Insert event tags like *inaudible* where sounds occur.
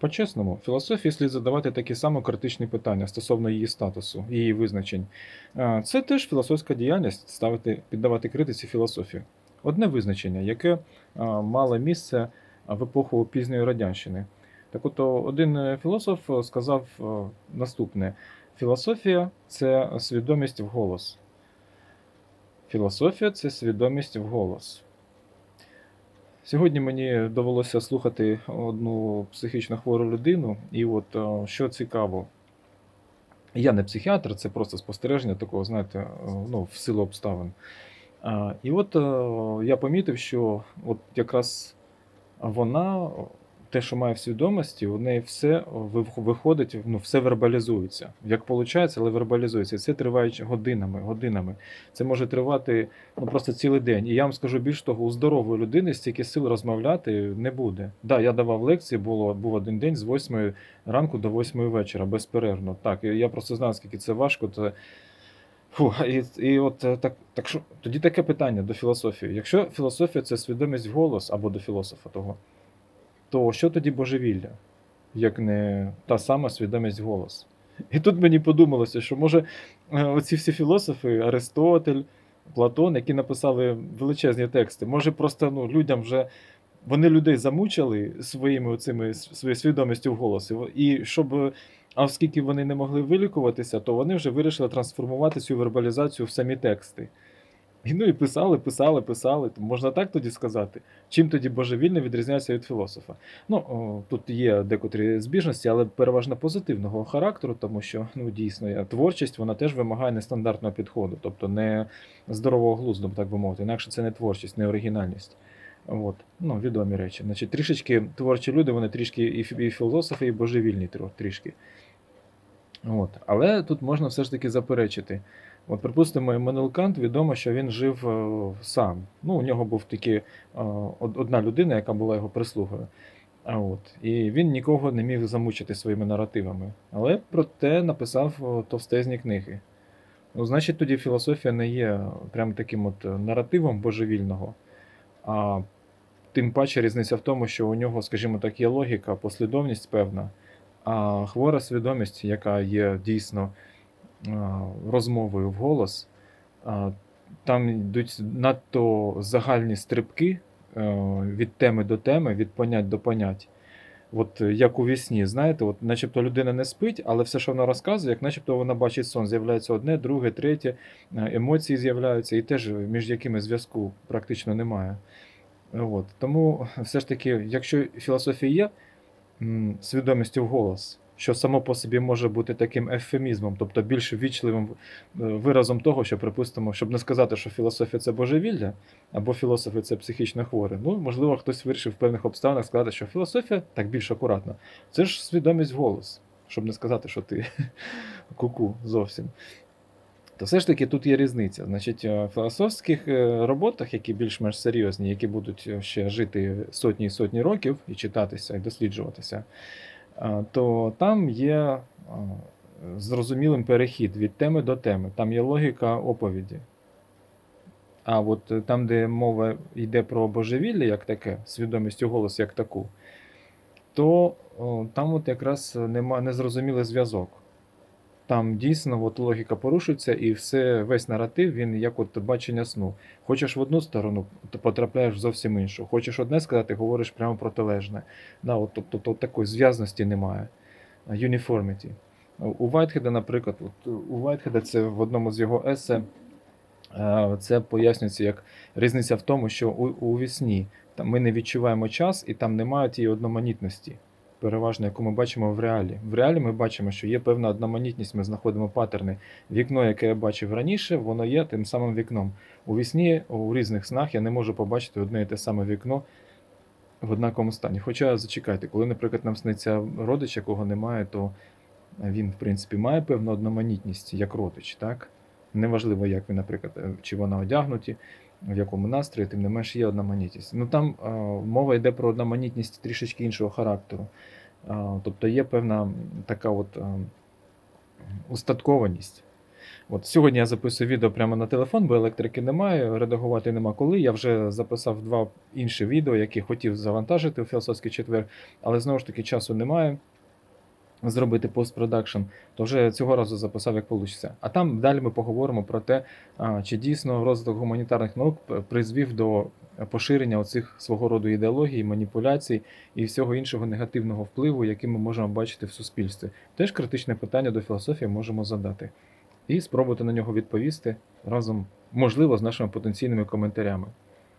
По-чесному, філософії слід задавати такі самі критичні питання стосовно її статусу, її визначень. Е, Це теж філософська діяльність ставити, піддавати критиці філософію. Одне визначення, яке е, мало місце в епоху пізньої радянщини. Так от один е, філософ е, сказав е, наступне: філософія це свідомість вголос. Філософія це свідомість вголос. Сьогодні мені довелося слухати одну психічно хвору людину, і от е, що цікаво, я не психіатр, це просто спостереження такого, знаєте, е, ну, в силу обставин. І от е, я помітив, що от якраз вона, те, що має в свідомості, у неї все виходить, ну, все вербалізується. Як виходить, але вербалізується. Це триває годинами, годинами. Це може тривати ну, просто цілий день. І я вам скажу більш того, у здорової людини стільки сил розмовляти не буде. Да, я давав лекції, було, був один день з 8 ранку до 8 вечора, безперервно. Так, я просто знаю, скільки це важко. Це... Фу, і, і от е, так, так що, тоді таке питання до філософії. Якщо філософія це свідомість голос або до філософа того, то що тоді божевілля, як не та сама свідомість в голос? І тут мені подумалося, що може е, оці всі філософи, Аристотель, Платон, які написали величезні тексти, може просто ну, людям вже вони людей замучили своїми оцими своєю свідомістю в голосі. І щоб, е, а оскільки вони не могли вилікуватися, то вони вже вирішили трансформувати цю вербалізацію в самі тексти. І ну і писали, писали, писали. Можна так тоді сказати. Чим тоді божевільне відрізняється від філософа? Ну, о, тут є декотрі збіжності, але переважно позитивного характеру, тому що ну, дійсно творчість вона теж вимагає нестандартного підходу, тобто не здорового глузду, так би мовити. Інакше це не творчість, не оригінальність. От, ну, відомі речі. Значить, трішечки творчі люди, вони трішки і, фі- і філософи, і божевільні трішки. От. Але тут можна все ж таки заперечити. От, припустимо, Еммануел Кант відомо, що він жив е, сам. Ну, у нього був тільки е, одна людина, яка була його прислугою. От. І він нікого не міг замучити своїми наративами. Але проте написав е, товстезні книги. Ну, значить, тоді філософія не є прям таким от наративом божевільного, а тим паче різниця в тому, що у нього, скажімо так, є логіка, послідовність певна, а хвора свідомість, яка є дійсно розмовою вголос, а, там йдуть надто загальні стрибки е, від теми до теми, від понять до понять. От як у вісні, знаєте, от начебто людина не спить, але все, що вона розказує, як начебто вона бачить сон, з'являється одне, друге, третє, е, емоції з'являються, і теж між якими зв'язку практично немає. От. Тому все ж таки, якщо філософія є свідомістю в голос, що само по собі може бути таким ефемізмом, тобто більш ввічливим е, виразом того, що припустимо, щоб не сказати, що філософія це божевілля, або філософи це психічно хворі. Ну, можливо, хтось вирішив в певних обставинах сказати, що філософія так більш акуратно. Це ж свідомість в голос, щоб не сказати, що ти *laughs* куку зовсім. То все ж таки тут є різниця. Значить, е, в філософських е, роботах, які більш-менш серйозні, які будуть е, ще жити сотні і сотні років і читатися, і досліджуватися, то там є зрозумілим перехід від теми до теми. Там є логіка оповіді. А от там, де мова йде про божевілля як таке, свідомість у голос як таку, то там от якраз нема незрозумілий зв'язок. Там дійсно от логіка порушується, і все, весь наратив, він як от бачення сну. Хочеш в одну сторону, то потрапляєш в зовсім іншу. Хочеш одне сказати, говориш прямо протилежне. Да, от, тобто то, такої зв'язності немає. Uniformity. У Вайтхеда, наприклад, от, у Вайтхеда це в одному з його есе, е, це пояснюється як різниця в тому, що у, у вісні там ми не відчуваємо час, і там немає тієї одноманітності переважно, яку ми бачимо в реалі. В реалі ми бачимо, що є певна одноманітність, ми знаходимо паттерни. Вікно, яке я бачив раніше, воно є тим самим вікном. У вісні, у різних снах я не можу побачити одне і те саме вікно в однаковому стані. Хоча зачекайте, коли, наприклад, нам сниться родич, якого немає, то він, в принципі, має певну одноманітність як родич, так? Неважливо, як він, наприклад, е, чи вона одягнуті, в якому настрої, тим не менш є одноманітність. Ну там е, мова йде про одноманітність трішечки іншого характеру. Е, тобто є певна така от е, устаткованість. От сьогодні я записую відео прямо на телефон, бо електрики немає, редагувати нема коли. Я вже записав два інші відео, які хотів завантажити у філософський четвер, але знову ж таки часу немає зробити постпродакшн, то вже цього разу записав як вийде. А там далі ми поговоримо про те, чи дійсно розвиток гуманітарних наук призвів до поширення оцих свого роду ідеологій, маніпуляцій і всього іншого негативного впливу, який ми можемо бачити в суспільстві. Теж критичне питання до філософії можемо задати і спробувати на нього відповісти разом, можливо, з нашими потенційними коментарями.